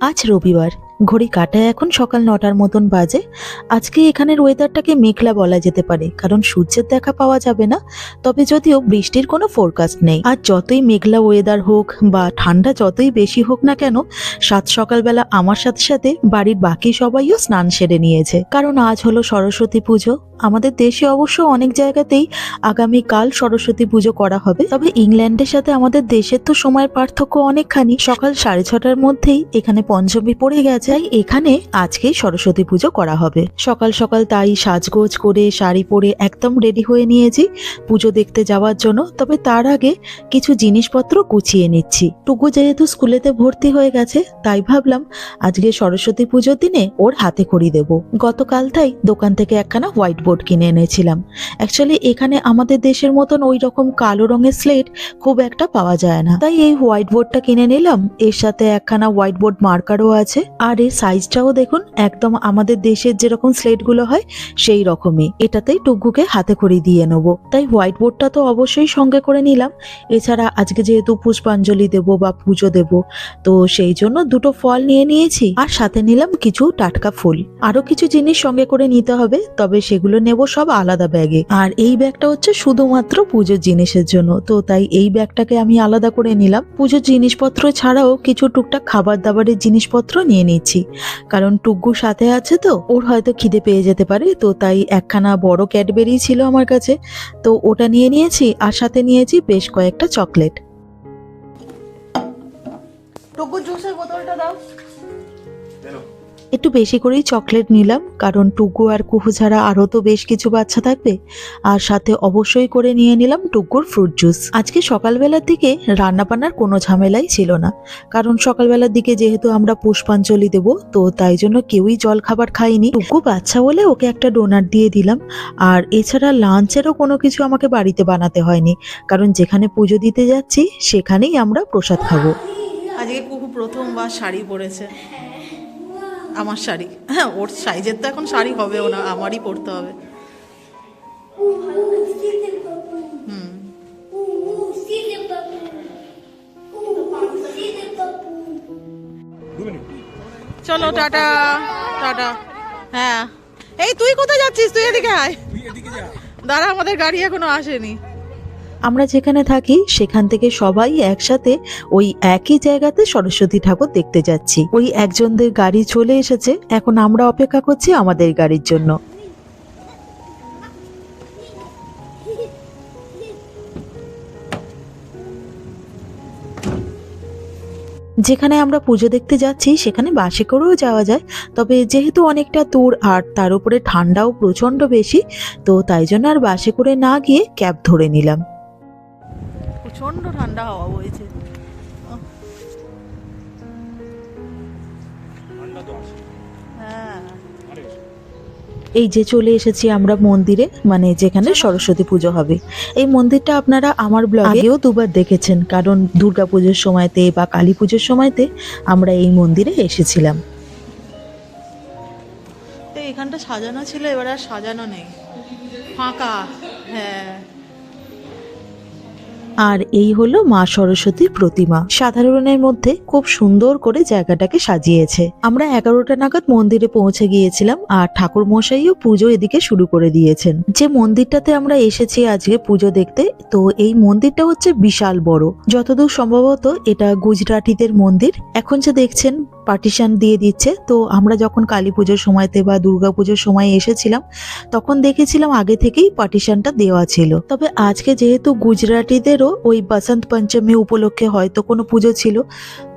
আজ রবিবার। ঘড়ি কাটায় এখন সকাল নটার মতন বাজে। আজকে এখানের ওয়েদারটাকে মেঘলা বলা যেতে পারে, কারণ সূর্যের দেখা পাওয়া যাবে না। তবে যদিও বৃষ্টির কোনো ফোরকাস্ট নেই। আর যতই মেঘলা ওয়েদার হোক বা ঠান্ডা যতই বেশি হোক না কেন, সাত সকালবেলা আমার সাথে সাথে বাড়ির বাকি সবাইও স্নান সেরে নিয়েছে। কারণ আজ হলো সরস্বতী পুজো। আমাদের দেশে অবশ্য অনেক জায়গাতেই আগামীকাল সরস্বতী পুজো করা হবে। তবে ইংল্যান্ডের সাথে আমাদের দেশের তো সময়ের পার্থক্য অনেকখানি। সকাল সাড়ে ছটার মধ্যেই এখানে পঞ্চমী পড়ে গেছে। তাই এখানে আজকেই সরস্বতী পুজো করা হবে। সকাল সকাল তাই সাজগোজ করে, শাড়ি পরে একদম রেডি হয়ে নিয়েছি পুজো দেখতে যাওয়ার জন্য। তবে তার আগে কিছু জিনিসপত্র গুছিয়ে নিচ্ছি। টুকু যেহেতু স্কুলেতে ভর্তি হয়ে গেছে, তাই ভাবলাম আজকে সরস্বতী পুজোর দিনে ওর হাতে খড়ি দেব। গতকাল তাই দোকান থেকে একখানা হোয়াইট বোর্ড কিনে এনেছিলাম। অ্যাকচুয়ালি এখানে আমাদের দেশের মতন ওই রকম কালো রঙের স্লেট খুব একটা পাওয়া যায় না। তাই এই হোয়াইট বোর্ডটা কিনে নিলাম। এর সাথে একখানা হোয়াইট বোর্ড মার্কারও আছে। আর এর সাইজটাও দেখুন, একদম আমাদের দেশের যেরকম স্লেটগুলো হয়, সেই রকমই। এটাতেই টুকুকে হাতে খড়ি দিয়ে নেব। তাই হোয়াইট বোর্ডটা তো অবশ্যই সঙ্গে করে নিলাম। এছাড়া আজকে যেহেতু পুষ্পাঞ্জলি দেব বা পুজো দেব, তো সেই জন্য দুটো ফল নিয়ে নিয়েছি। আর সাথে নিলাম কিছু টাটকা ফুল। আরও কিছু জিনিস সঙ্গে করে নিতে হবে, তবে সেগুলো নেব সব আলাদা ব্যাগে। আর এই ব্যাগটা হচ্ছে শুধুমাত্র পুজোর জিনিসের জন্য, তো তাই এই ব্যাগটাকে আমি আলাদা করে নিলাম। পুজোর জিনিসপত্র ছাড়াও কিছু টুকটাক খাবার দাবারের জিনিসপত্র নিয়ে নিচ্ছি। কারণ টুগ্গু সাথে আছে তো ওর হয়তো খিদে পেয়ে যেতে পারে তো তাই একখানা বড় ক্যাডবেরি ছিল আমার কাছে। তো ওটা নিয়ে নিয়েছি আর সাথে নিয়েছি বেশ কয়েকটা চকলেট। টুকু জুসের বোতলটা দাও। একটু বেশি করেই চকলেট নিলাম, কারণ টুকু আর কুহু ছাড়া আরও তো বেশ কিছু বাচ্চা থাকবে। আর সাথে অবশ্যই করে নিয়ে নিলাম টুকুর ফ্রুট জুস আজকে সকালবেলার দিকে রান্নাবান্নার কোনো ঝামেলাই ছিল না, কারণ সকালবেলার দিকে যেহেতু আমরা পুষ্পাঞ্জলি দেব, তো তাই জন্য কেউই জল খাবার খাইনি টুকু বাচ্চা বলে ওকে একটা ডোনার দিয়ে দিলাম, আর এছাড়া লাঞ্চেরও কোনো কিছু আমাকে বাড়িতে বানাতে হয়নি, কারণ যেখানে পুজো দিতে যাচ্ছি, সেখানেই আমরা প্রসাদ খাব। আজকে কুকু প্রথমবার শাড়ি পরেছে। আমার শাড়ি। হ্যাঁ ওর সাইজের তো এখন শাড়ি হবেও না আমারই পরতে হবে। হুম চলো টাটা টাটা। হ্যাঁ। এই তুই কোথায় যাচ্ছিস? তুই এদিকে আয়। দাঁড়া আমাদের গাড়ি এখনও আসেনি। আমরা যেখানে থাকি, সেখান থেকে সবাই একসাথে ওই একই জায়গাতে সরস্বতী ঠাকুর দেখতে যাচ্ছি। ওই একজনদের গাড়ি চলে এসেছে। এখন আমরা অপেক্ষা করছি আমাদের গাড়ির জন্য। যেখানে আমরা পুজো দেখতে যাচ্ছি, সেখানে বাসে করেও যাওয়া যায়। তবে যেহেতু অনেকটা দূর আর তার উপরে ঠান্ডাও প্রচণ্ড বেশি, তো তাই জন্য আর বাসে করে না গিয়ে ক্যাব ধরে নিলাম। প্রচণ্ড ঠান্ডা হাওয়া বইছে। হ্যাঁ। এই যে চলে এসেছি আমরা মন্দিরে মানে যেখানে সরস্বতী পুজো হবে। এই মন্দিরটা আপনারা আমার ব্লগেও দুবার দেখেছেন কারণ দুর্গা পুজোর সময়তে বা কালী পুজোর সময়তে আমরা এই মন্দিরে এসেছিলাম। তো এখানটা সাজানো ছিল এবার আর সাজানো নেই। ফাঁকা হ্যাঁ। আর এই হলো মা সরস্বতীর প্রতিমা। সাধারণের মধ্যে খুব সুন্দর করে জায়গাটাকে সাজিয়েছে। আমরা এগারোটা নাগাদ মন্দিরে পৌঁছে গিয়েছিলাম আর ঠাকুর মশাইও পুজো এদিকে শুরু করে দিয়েছেন। যে মন্দিরটাতে আমরা এসেছি আজকে পুজো দেখতে, তো এই মন্দিরটা হচ্ছে বিশাল বড়। যতদূর সম্ভবত এটা গুজরাটিদের মন্দির। এখন যে দেখছেন পার্টিশন দিয়ে দিচ্ছে। তো আমরা যখন কালী পুজোর সময়তে বা দুর্গা পুজোর সময় এসেছিলাম, তখন দেখেছিলাম আগে থেকেই পার্টিশনটা দেওয়া ছিল। তবে আজকে যেহেতু গুজরাটিদেরও ওই বসন্ত পঞ্চমী উপলক্ষে হয়তো কোনো পুজো ছিল,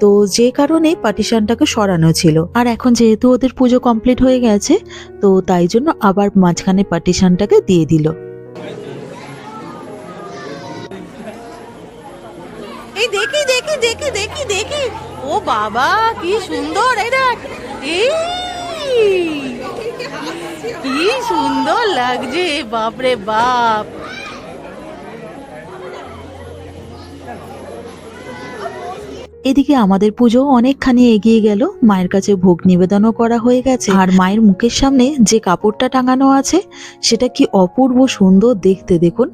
তো যে কারণে পার্টিশনটাকে সরানো ছিল। আর এখন যেহেতু ওদের পুজো কমপ্লিট হয়ে গেছে, তো তাই জন্য আবার মাঝখানে পার্টিশনটাকে দিয়ে দিল। এই দেখি দেখি দেখি দেখি দেখি। ও বাবা, কি সুন্দর, এই দেখ কি সুন্দর লাগছে, বাপরে বাপ। এদিকে আমাদের পুজো অনেকখানি এগিয়ে গেল। মায়ের কাছে ভোগ নিবেদনও করা হয়ে গেছে। আর মায়ের মুখের সামনে যে কাপড়টা টাঙানো আছে, সেটা কি অপূর্ব সুন্দর দেখতে, দেখুন।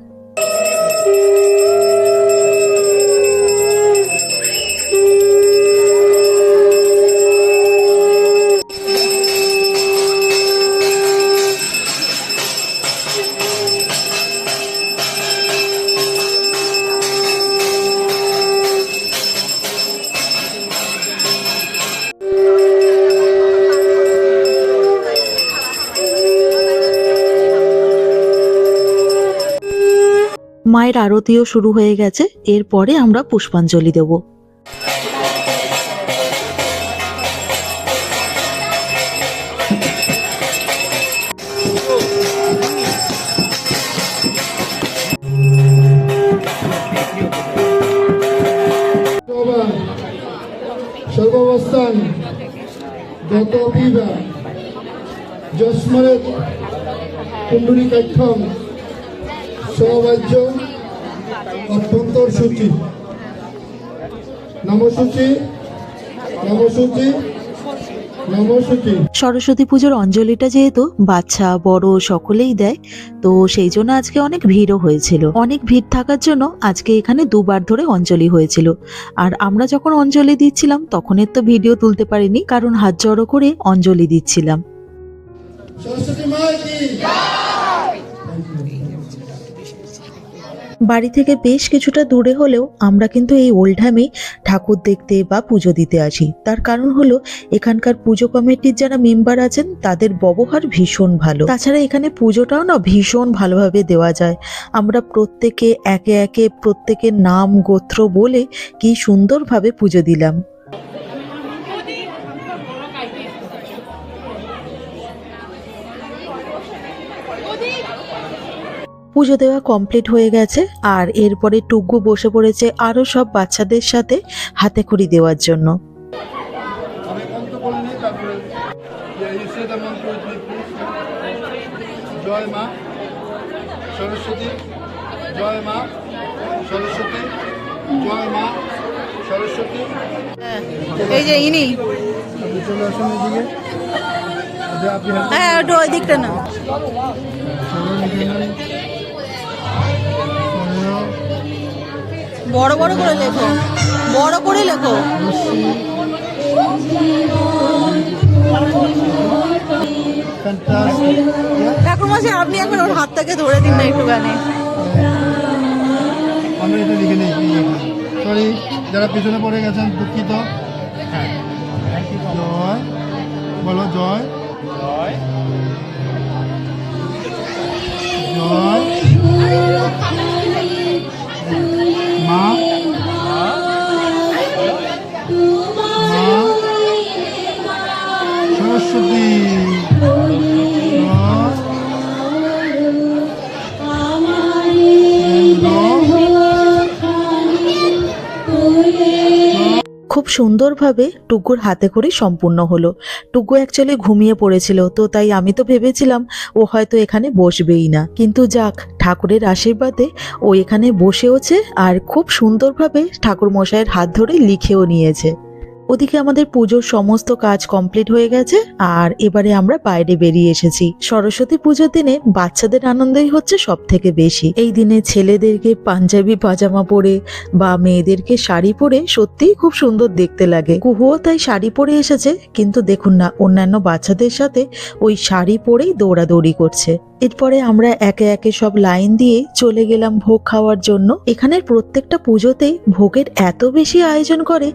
মায়ের আরতিও শুরু হয়ে গেছে। এরপরে আমরা পুষ্পাঞ্জলি দেব। সর্বাবস্থান পিবা যস্মরেত কুণ্ডলিকাক্ষম অভ্যন্তর সূচি। নমসূচি নমসূচি নমসূচি। সরস্বতী পুজোর অঞ্জলিটা যেহেতু বাচ্চা বড় সকলেই দেয় তো সেই জন্য আজকে অনেক ভিড়ও হয়েছিল। অনেক ভিড় থাকার জন্য আজকে এখানে দুবার ধরে অঞ্জলি হয়েছিল। আর আমরা যখন অঞ্জলি দিচ্ছিলাম তখনের তো ভিডিও তুলতে পারিনি কারণ হাত জড়ো করে অঞ্জলি দিচ্ছিলাম। সরস্বতী বাড়ি থেকে বেশ কিছুটা দূরে হলেও আমরা কিন্তু এই ওল্ডহ্যামে ঠাকুর দেখতে বা পুজো দিতে আসি। তার কারণ হলো, এখানকার পুজো কমিটির যারা মেম্বার আছেন, তাদের ব্যবহার ভীষণ ভালো। তাছাড়া এখানে পুজোটাও না ভীষণ ভালোভাবে দেওয়া যায়। আমরা প্রত্যেকে একে একে প্রত্যেকের নাম, গোত্র বলে কি সুন্দরভাবে পুজো দিলাম। পুজো দেওয়া কমপ্লিট হয়ে গেছে আর এরপরে টুকু বসে পড়েছে আরও সব বাচ্চাদের সাথে হাতে খড়ি দেওয়ার জন্য। জয় মা সরস্বতী জয় মা সরস্বতী জয় মা সরস্বতী। হ্যাঁ, এই যে ইনি। চলে আসুন এদিকে হ্যাঁ ওটা ওই দিকটা না। বড় বড় করে লেখো। বড় করে লেখো। ঠাকুর মাসে আপনি একবার ওর হাতটাকে ধরে দিন না একটুখানি। আমরা এটা লিখে নিই সরি যারা পিছনে পড়ে গেছেন, দুঃখিত। হ্যাঁ। জয়। বলো, জয়। জয়। মা মা সুন্দরভাবে টুকুর হাতে করে সম্পূর্ণ হলো। টুকু অ্যাকচুয়ালি ঘুমিয়ে পড়েছিল, তো তাই আমি তো ভেবেছিলাম ও হয়তো এখানে বসবেই না। কিন্তু যাক, ঠাকুরের আশীর্বাদে ও এখানে বসেওছে আর খুব সুন্দরভাবে ঠাকুর মশাইয়ের হাত ধরে লিখেও নিয়েছে। ওদিকে আমাদের পুজোর সমস্ত কাজ কমপ্লিট হয়ে গেছে, আর এবারে আমরা বাইরে বেরিয়ে এসেছি। সরস্বতী পুজোর দিনে বাচ্চাদের আনন্দই হচ্ছে সব থেকে বেশি। এই দিনে ছেলেদেরকে পাঞ্জাবি, পাজামা পরে বা মেয়েদেরকে শাড়ি পরে সত্যিই খুব সুন্দর দেখতে লাগে। কুহুও তাই শাড়ি পরে এসেছে, কিন্তু দেখুন না, অন্যান্য বাচ্চাদের সাথে ওই শাড়ি পরেই দৌড়াদৌড়ি করছে। এরপরে আমরা একে একে সব লাইন দিয়ে চলে গেলাম ভোগ খাওয়ার জন্য। এখানের প্রত্যেকটা পুজোতেই ভোগের এত বেশি আয়োজন করে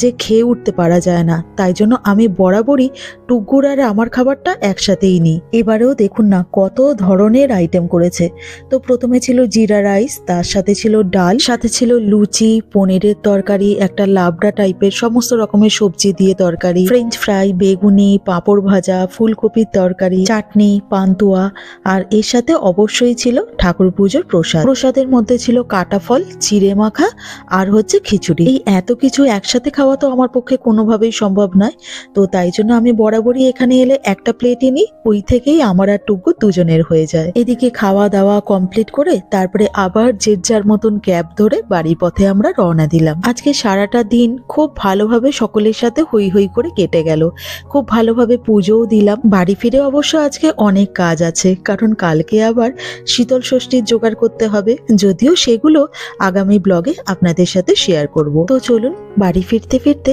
যে খেয়ে উঠতে পারা যায় না। তাই জন্য আমি বরাবরই টুকুর আর আমার খাবারটা একসাথেই নিই। এবারেও দেখুন না কত ধরনের আইটেম করেছে। তো প্রথমে ছিল জিরা রাইস তার সাথে ছিল ডাল, সাথে ছিল লুচি, পনিরের তরকারি, একটা লাবড়া টাইপের সমস্ত রকমের সবজি দিয়ে তরকারি ফ্রেঞ্চ ফ্রাই বেগুনি, পাঁপড় ভাজা, ফুলকপির তরকারি, চাটনি, পান্তুয়া, আর এর সাথে অবশ্যই ছিল ঠাকুর পুজোর প্রসাদ। প্রসাদের মধ্যে ছিল কাটা ফল, চিড়ে মাখা, আর হচ্ছে খিচুড়ি। এই এত কিছু একসাথে খাওয়া তো আমার পক্ষে কোনোভাবেই সম্ভব নয়। তো তাই জন্য আমি বরাবরই এখানে এলে একটা প্লেটই নিই, ওই থেকেই আমার আর টুকু দুজনের হয়ে যায়। এদিকে খাওয়া দাওয়া কমপ্লিট করে তারপরে আবার যে যার মতন ক্যাব ধরে বাড়ির পথে আমরা রওনা দিলাম। আজকে সারাটা দিন খুব ভালোভাবে সকলের সাথে হই হই করে কেটে গেল। খুব ভালোভাবে পুজোও দিলাম। বাড়ি ফিরে অবশ্য আজকে অনেক কাজ আছে, কারণ কালকে আবার শীতল ষষ্ঠীর জোগাড় করতে হবে। যদিও সেগুলো আগামী ব্লগে আপনাদের সাথে শেয়ার করব। তো চলুন বাড়ি ফিরতে ফিরতে